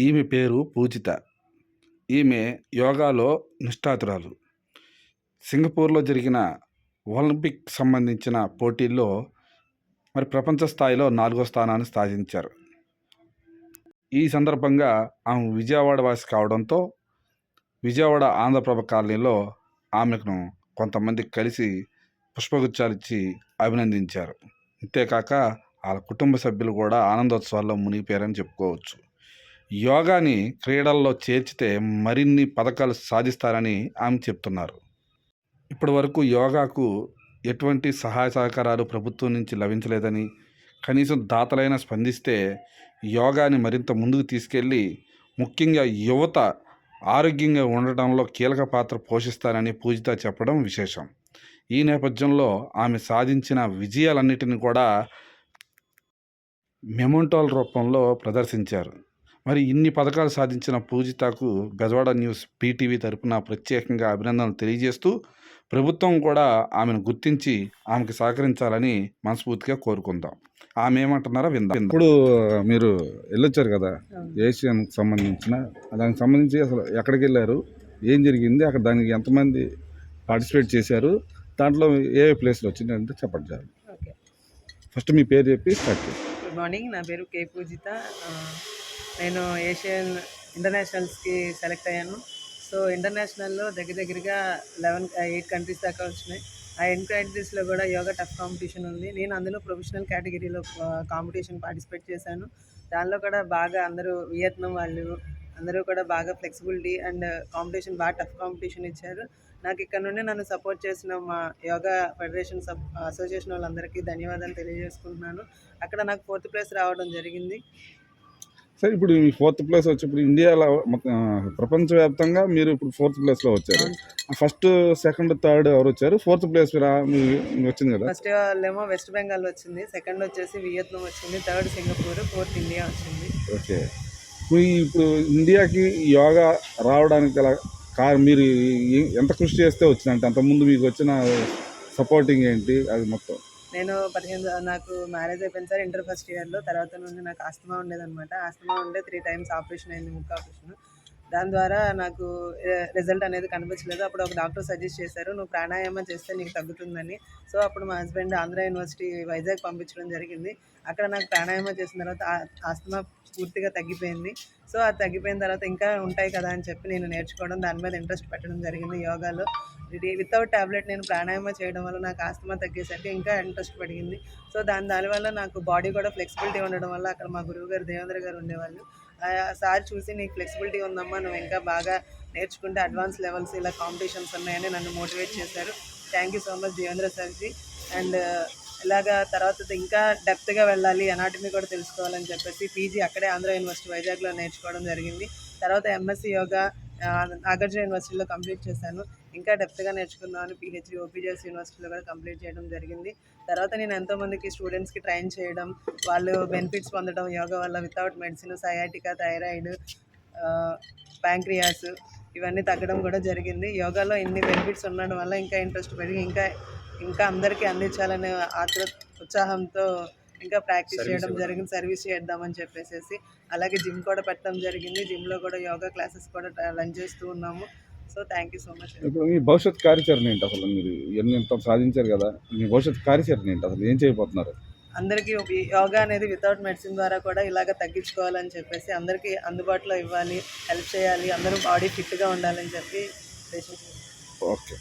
ఈమె పేరు పూజిత. ఈమె యోగాలో నిష్ణాతురాలు సింగపూర్లో జరిగిన ఒలింపిక్ సంబంధించిన పోటీల్లో మరి ప్రపంచ స్థాయిలో నాలుగో స్థానాన్ని సాధించారు. ఈ సందర్భంగా ఆమె విజయవాడ వాసి కావడంతో విజయవాడ ఆంధ్రప్రభ కాలనీలో ఆమెను కొంతమంది కలిసి పుష్పగుచ్చాలిచ్చి అభినందించారు. అంతేకాక వాళ్ళ కుటుంబ సభ్యులు కూడా ఆనందోత్సవాల్లో మునిగిపోయారని చెప్పుకోవచ్చు. యోగాని క్రీడల్లో చేర్చితే మరిన్ని పథకాలు సాధిస్తారని ఆమె చెప్తున్నారు. ఇప్పటి వరకు యోగాకు ఎటువంటి సహాయ సహకారాలు ప్రభుత్వం నుంచి లభించలేదని కనీసం దాతలైనా స్పందిస్తే యోగాని మరింత ముందుకు తీసుకెళ్ళి ముఖ్యంగా యువత ఆరోగ్యంగా ఉండటంలో కీలక పాత్ర పోషిస్తారని పూజిత చెప్పడం విశేషం. ఈ నేపథ్యంలో ఆమె సాధించిన విజయాలన్నిటిని కూడా మెమోంటోల రూపంలో ప్రదర్శించారు. మరి ఇన్ని పథకాలు సాధించిన పూజితకు బెజవాడ న్యూస్ పీటీవీ తరపున ప్రత్యేకంగా అభినందనలు తెలియజేస్తూ ప్రభుత్వం కూడా ఆమెను గుర్తించి ఆమెకు సహకరించాలని మనస్ఫూర్తిగా కోరుకుందాం. ఆమె ఏమంటున్నారో విందాం. ఇప్పుడు మీరు వెళ్ళొచ్చారు కదా ఏషియన్కి సంబంధించిన దానికి సంబంధించి అసలు ఎక్కడికి వెళ్ళారు ఏం జరిగింది అక్కడ దానికి ఎంతమంది పార్టిసిపేట్ చేశారు దాంట్లో ఏ ఏ ప్లేస్లో వచ్చింది అంటే చెప్పండి చాలు ఓకే. ఫస్ట్ మీ పేరు చెప్పి స్టార్ట్ గుడ్ మార్నింగ్ నా పేరు కే పూజిత. నేను ఏషియన్ ఇంటర్నేషనల్స్కి సెలెక్ట్ అయ్యాను. సో ఇంటర్నేషనల్లో దగ్గర దగ్గరగా లెవెన్ ఎయిట్ కంట్రీస్ దాకా వచ్చినాయి. ఆ ఎయిట్ కంట్రీస్లో కూడా యోగా టఫ్ కాంపిటీషన్ ఉంది. నేను అందులో ప్రొఫెషనల్ కేటగిరీలో కాంపిటీషన్ పార్టిసిపేట్ చేశాను. దానిలో కూడా బాగా అందరూ వియత్నాం వాళ్ళు అందరూ కూడా బాగా ఫ్లెక్సిబిలిటీ అండ్ కాంపిటీషన్ బాగా టఫ్ కాంపిటీషన్ ఇచ్చారు. నాకు ఇక్కడ నుండి నన్ను సపోర్ట్ చేసిన మా యోగా ఫెడరేషన్ సబ్ అసోసియేషన్ వాళ్ళందరికీ ధన్యవాదాలు తెలియజేసుకుంటున్నాను. అక్కడ నాకు ఫోర్త్ ప్లేస్ రావడం జరిగింది. సరే ఇప్పుడు మీ ఫోర్త్ ప్లేస్ వచ్చి ఇప్పుడు ఇండియాలో మొత్తం ప్రపంచవ్యాప్తంగా మీరు ఇప్పుడు ఫోర్త్ ప్లేస్లో వచ్చారు. ఫస్ట్ సెకండ్ థర్డ్ ఎవరు వచ్చారు? ఫోర్త్ ప్లేస్ వచ్చింది కదా? ఫస్ట్ వాళ్ళేమో వెస్ట్ బెంగాల్ వచ్చింది సెకండ్ వచ్చేసి వియత్నాం వచ్చింది థర్డ్ సింగపూర్ ఫోర్త్ ఇండియా వచ్చింది. ఓకే. ఇప్పుడు ఇండియాకి యోగా రావడానికి గల కా మీరు ఎంత కృషి చేస్తే వచ్చిందంటే అంతకుముందు మీకు వచ్చిన సపోర్టింగ్ ఏంటి? అది మొత్తం. నేను పదిహేను నాకు మ్యారేజ్ అయిపోయింది సార్ ఇంటర్ ఫస్ట్ ఇయర్లో. తర్వాత నుండి నాకు ఆస్తమా ఉండేదన్నమాట. ఆస్తమా ఉండే త్రీ టైమ్స్ ఆపరేషన్ అయింది ముక్క ఆపరేషన్ దాని ద్వారా నాకు రిజల్ట్ అనేది కనిపించలేదు. అప్పుడు ఒక డాక్టర్ సజెస్ట్ చేశారు నువ్వు ప్రాణాయామం చేస్తే నీకు తగ్గుతుందని. సో అప్పుడు మా హస్బెండ్ ఆంధ్ర యూనివర్సిటీ వైజాగ్ పంపించడం జరిగింది. అక్కడ నాకు ప్రాణాయామం చేసిన తర్వాత ఆస్తమా పూర్తిగా తగ్గిపోయింది. సో అది తగ్గిపోయిన తర్వాత ఇంకా ఉంటాయి కదా అని చెప్పి నేను నేర్చుకోవడం దాని మీద ఇంట్రెస్ట్ పెట్టడం జరిగింది యోగాలో. వితౌట్ టాబ్లెట్ నేను ప్రాణాయామం చేయడం వల్ల నాకు ఆస్తమా తగ్గేసరికి ఇంకా ఇంట్రెస్ట్ పెరిగింది. సో దాని దానివల్ల నాకు బాడీ కూడా ఫ్లెక్సిబిలిటీ ఉండడం వల్ల అక్కడ మా గురువు గారు దేవేంద్ర గారు ఉండేవాళ్ళు. సార్ చూసి నీకు ఫ్లెక్సిబిలిటీ ఉందమ్మా నువ్వు ఇంకా బాగా నేర్చుకుంటే అడ్వాన్స్ లెవెల్స్ ఇలా కాంపిటీషన్స్ ఉన్నాయని నన్ను మోటివేట్ చేశారు. Thank you so much Devendra సార్జీ and ఇలాగా తర్వాత ఇంకా డెప్త్గా వెళ్ళాలి అనాటమీ కూడా తెలుసుకోవాలని చెప్పేసి పీజీ అక్కడే ఆంధ్ర యూనివర్సిటీ వైజాగ్లో నేర్చుకోవడం జరిగింది. తర్వాత ఎంఎస్సీ యోగా నాగార్జున యూనివర్సిటీలో కంప్లీట్ చేశాను. ఇంకా డెప్త్గా నేర్చుకుందామని పిహెచ్డి ఓపీజీఎస్ యూనివర్సిటీలో కూడా కంప్లీట్ చేయడం జరిగింది. తర్వాత నేను ఎంతోమందికి స్టూడెంట్స్కి ట్రైన్ చేయడం వాళ్ళు బెనిఫిట్స్ పొందడం యోగా వల్ల without medicine sciatica thyroid pancreas ఇవన్నీ తగ్గడం కూడా జరిగింది. యోగాలో ఇన్ని బెనిఫిట్స్ ఉండడం వల్ల ఇంకా ఇంట్రెస్ట్ పెరిగి ఇంకా ఇంకా అందరికీ అందించాలనే ఆతృ ఉత్సాహంతో ఇంకా ప్రాక్టీస్ చేయడం జరిగింది. సర్వీస్ చేద్దామని చెప్పేసి అలాగే జిమ్ కూడా పెట్టడం జరిగింది. జిమ్లో కూడా యోగా క్లాసెస్ కూడా రన్ చేస్తూ ఉన్నాము. So thank you so much ఇప్పుడు మీ భవిష్యత్ కార్యాచరణ ఏంటి అసలు? మీరు ఎంత సాధించారు కదా మీ భవిష్యత్ కార్యాచరణ ఏంటి అసలు? ఏం చేయబోతున్నారు? అందరికీ యోగా అనేది వితౌట్ మెడిసిన్ ద్వారా కూడా ఇలాగ తగ్గించుకోవాలని చెప్పేసి అందరికీ అందుబాటులో ఇవ్వాలి హెల్ప్ చేయాలి అందరూ బాడీ ఫిట్గా ఉండాలని చెప్పి ఓకే.